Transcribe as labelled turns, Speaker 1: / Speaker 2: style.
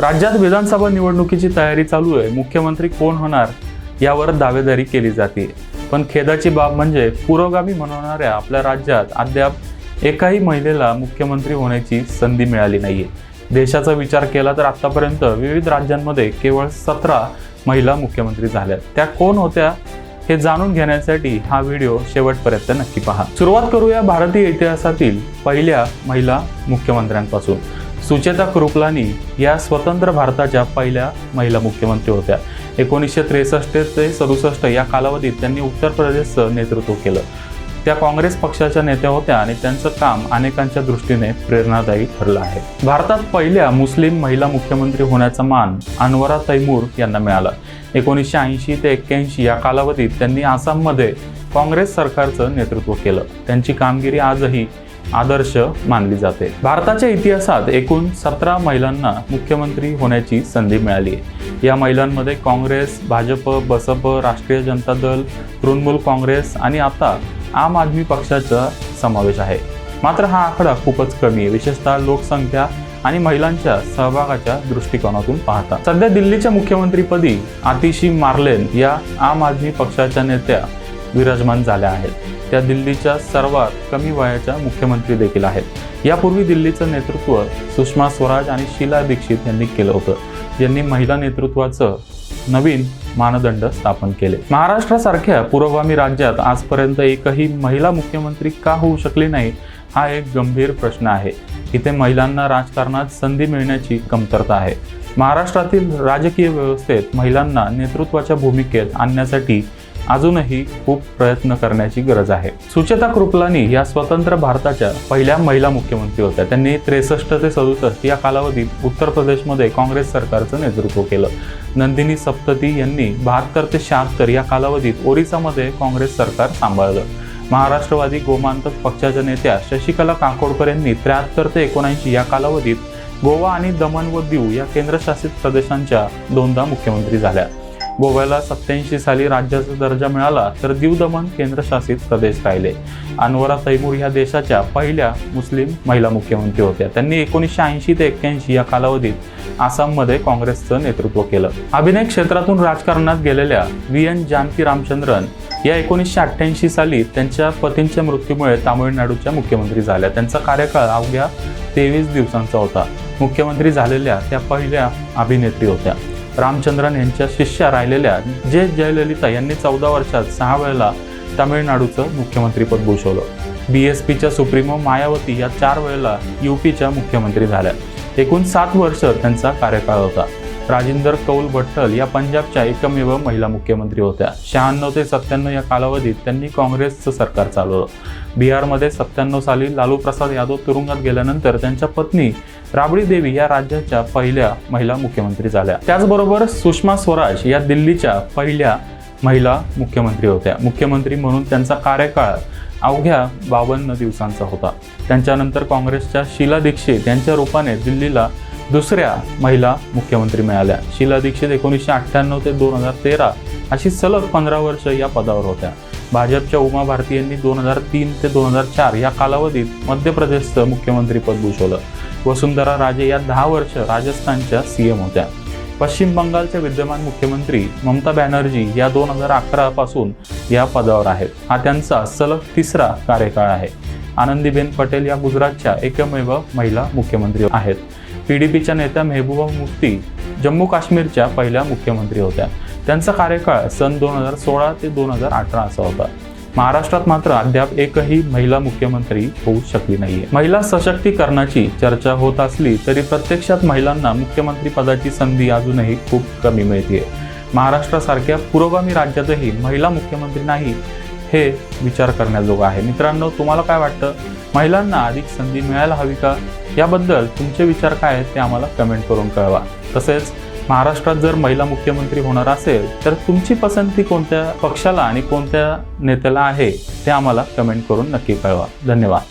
Speaker 1: राज्यात विधानसभा निवडणुकीची तयारी चालू आहे. मुख्यमंत्री कोण होणार यावर दावेदारी केली जाते. पण खेदाची बाब म्हणजे पुरोगामी म्हणवणाऱ्या आपल्या राज्यात अद्याप एकाही महिलेला मुख्यमंत्री होण्याची संधी मिळाली नाहीये. देशाचा विचार केला तर आतापर्यंत विविध राज्यांमध्ये केवळ सतरा महिला मुख्यमंत्री झाल्या. त्या कोण होत्या हे जाणून घेण्यासाठी हा व्हिडिओ शेवटपर्यंत नक्की पहा. सुरुवात करूया भारतीय इतिहासातील पहिल्या महिला मुख्यमंत्र्यांपासून. सुचेता कृपलानी या स्वतंत्र भारताच्या पहिल्या महिला मुख्यमंत्री होत्या. एकोणीसशे त्रेसष्ट ते सदुसष्ट या कालावधीत त्यांनी उत्तर प्रदेशचं नेतृत्व केलं. त्या काँग्रेस पक्षाच्या नेत्या होत्या आणि त्यांचं काम अनेकांच्या दृष्टीने प्रेरणादायी ठरलं आहे. भारतात पहिल्या मुस्लिम महिला मुख्यमंत्री होण्याचा मान अनवरा तैमूर यांना मिळाला. एकोणीसशे ऐंशी ते एक्क्याऐंशी या कालावधीत त्यांनी आसाममध्ये काँग्रेस सरकारचं नेतृत्व केलं. त्यांची कामगिरी आजही आदर्श मानली जाते. भारताच्या इतिहासात एकूण सतरा महिलांना मुख्यमंत्री होण्याची संधी मिळाली. आहे या महिलांमध्ये काँग्रेस भाजप बसप राष्ट्रीय जनता दल तृणमूल काँग्रेस आणि आता आम आदमी पक्षाचा समावेश आहे. मात्र हा आकडा खूपच कमी आहे. विशेषतः लोकसंख्या आणि महिलांच्या सहभागाच्या दृष्टिकोनातून पाहता. सध्या दिल्लीच्या मुख्यमंत्रीपदी आतिशी मार्लेन या आम आदमी पक्षाच्या नेत्या विराजमान झाल्या आहेत. त्या दिल्लीच्या सर्वात कमी वयाच्या मुख्यमंत्री देखील आहेत. यापूर्वी दिल्लीचं नेतृत्व सुषमा स्वराज आणि शीला दीक्षित यांनी केलं होतं. ज्यांनी महिला नेतृत्वाचं नवीन मानदंड स्थापन केले. महाराष्ट्रासारख्या पुरोगामी राज्यात आजपर्यंत एकही महिला मुख्यमंत्री का होऊ शकली नाही हा एक गंभीर प्रश्न आहे. इथे महिलांना राजकारणात संधी मिळण्याची कमतरता आहे. महाराष्ट्रातील राजकीय व्यवस्थेत महिलांना नेतृत्वाच्या भूमिकेत आणण्यासाठी अजूनही खूप प्रयत्न करण्याची गरज आहे. सुचेता कृपलानी या स्वतंत्र भारताच्या पहिल्या महिला मुख्यमंत्री होत्या. त्यांनी त्रेसष्ट ते सदुसष्ट या कालावधीत उत्तर प्रदेशमध्ये काँग्रेस सरकारचं नेतृत्व केलं. नंदिनी सप्तती यांनी बहात्तर ते शहात्तर या कालावधीत ओरिसामध्ये काँग्रेस सरकार सांभाळलं. महाराष्ट्रवादी गोमांतक पक्षाच्या नेत्या शशिकला काकोडकर यांनी त्र्याहत्तर ते एकोणऐंशी या कालावधीत गोवा आणि दमण व दीव या केंद्रशासित प्रदेशांच्या दोनदा मुख्यमंत्री झाल्या. गोव्याला सत्याऐंशी साली राज्याचा दर्जा मिळाला तर दीव दमण केंद्रशासित प्रदेश राहिले. अनवरा तैमूर ह्या देशाच्या पहिल्या मुस्लिम महिला मुख्यमंत्री होत्या. त्यांनी एकोणीसशे ऐंशी ते एक्क्याऐंशी या कालावधीत आसाममध्ये काँग्रेसचं नेतृत्व केलं. अभिनय क्षेत्रातून राजकारणात गेलेल्या व्ही एन जानकी रामचंद्रन या एकोणीसशे अठ्ठ्याऐंशी साली त्यांच्या पतींच्या मृत्यूमुळे तामिळनाडूच्या मुख्यमंत्री झाल्या. त्यांचा कार्यकाळ अवघ्या तेवीस दिवसांचा होता. मुख्यमंत्री झालेल्या त्या पहिल्या अभिनेत्री होत्या. रामचंद्रन यांच्या शिष्या राहिलेल्या जे जयललिता यांनी चौदा वर्षात सहा वेळेला तामिळनाडूचं मुख्यमंत्रीपद भूषवलं. बी एस पीच्या सुप्रीमो मायावती या चार वेळेला यूपीच्या मुख्यमंत्री झाल्या. एकूण सात वर्ष त्यांचा कार्यकाळ होता. राजेंद्र कौल भट्टल या पंजाबच्या एकमेव महिला मुख्यमंत्री होत्या. शहाण्णव ते सत्त्याण्णव या कालावधीत त्यांनी काँग्रेसचं सरकार चालवलं. बिहारमध्ये सत्त्याण्णव साली लालू प्रसाद यादव तुरुंगात गेल्यानंतर त्यांच्या पत्नी राबडी देवी या राज्याच्या पहिल्या महिला मुख्यमंत्री झाल्या. त्याचबरोबर सुषमा स्वराज या दिल्लीच्या पहिल्या महिला मुख्यमंत्री होत्या. मुख्यमंत्री म्हणून त्यांचा कार्यकाळ अवघ्या बावन्न दिवसांचा होता. त्यांच्यानंतर काँग्रेसच्या शीला दीक्षित यांच्या रूपाने दिल्लीला दुसऱ्या महिला मुख्यमंत्री मिळाल्या. शीला दीक्षित एकोणीसशे अठ्ठ्याण्णव ते दोन हजार तेरा अशी सलग पंधरा वर्ष या पदावर होत्या. भाजपच्या उमा भारती यांनी दोन हजार तीन ते दोन हजार चार या कालावधीत मध्य प्रदेशचं मुख्यमंत्रीपद भूषवलं. वसुंधरा राजे या दहा वर्ष राजस्थानच्या सी एम होत्या. पश्चिम बंगालच्या विद्यमान मुख्यमंत्री ममता बॅनर्जी या दोन हजार अकरा पासून या पदावर आहेत. हा त्यांचा सलग तिसरा कार्यकाळ आहे. आनंदीबेन पटेल या गुजरातच्या एकमेव महिला मुख्यमंत्री आहेत. पीच्या नेत्या मेहबूबा मुफ्ती जम्मू काश्मीरच्या पहिल्या मुख्यमंत्री होत्या. त्यांचा कार्यकाळ सन दोन हजार सोळा ते दोन हजार अठरा असा होता. महाराष्ट्रात मात्र अद्याप एकही महिला मुख्यमंत्री होऊ शकली नाहीये. महिला सशक्तीकरणाची चर्चा होत असली तरी प्रत्यक्षात महिलांना मुख्यमंत्री पदाची संधी अजूनही खूप कमी मिळते महाराष्ट्रासारख्या पुरोगामी राज्यातही महिला मुख्यमंत्री नाही हे विचार करण्याजोगं आहे. मित्रांनो तुम्हाला काय वाटतं? महिलांना अधिक संधी मिळायला हवी का? याबद्दल तुमचे विचार काय आहेत ते आम्हाला कमेंट करून कळवा. तसेच महाराष्ट्रात जर महिला मुख्यमंत्री होणार असेल तर तुमची पसंती कोणत्या पक्षाला आणि कोणत्या नेत्याला आहे ते आम्हाला कमेंट करून नक्की कळवा. धन्यवाद.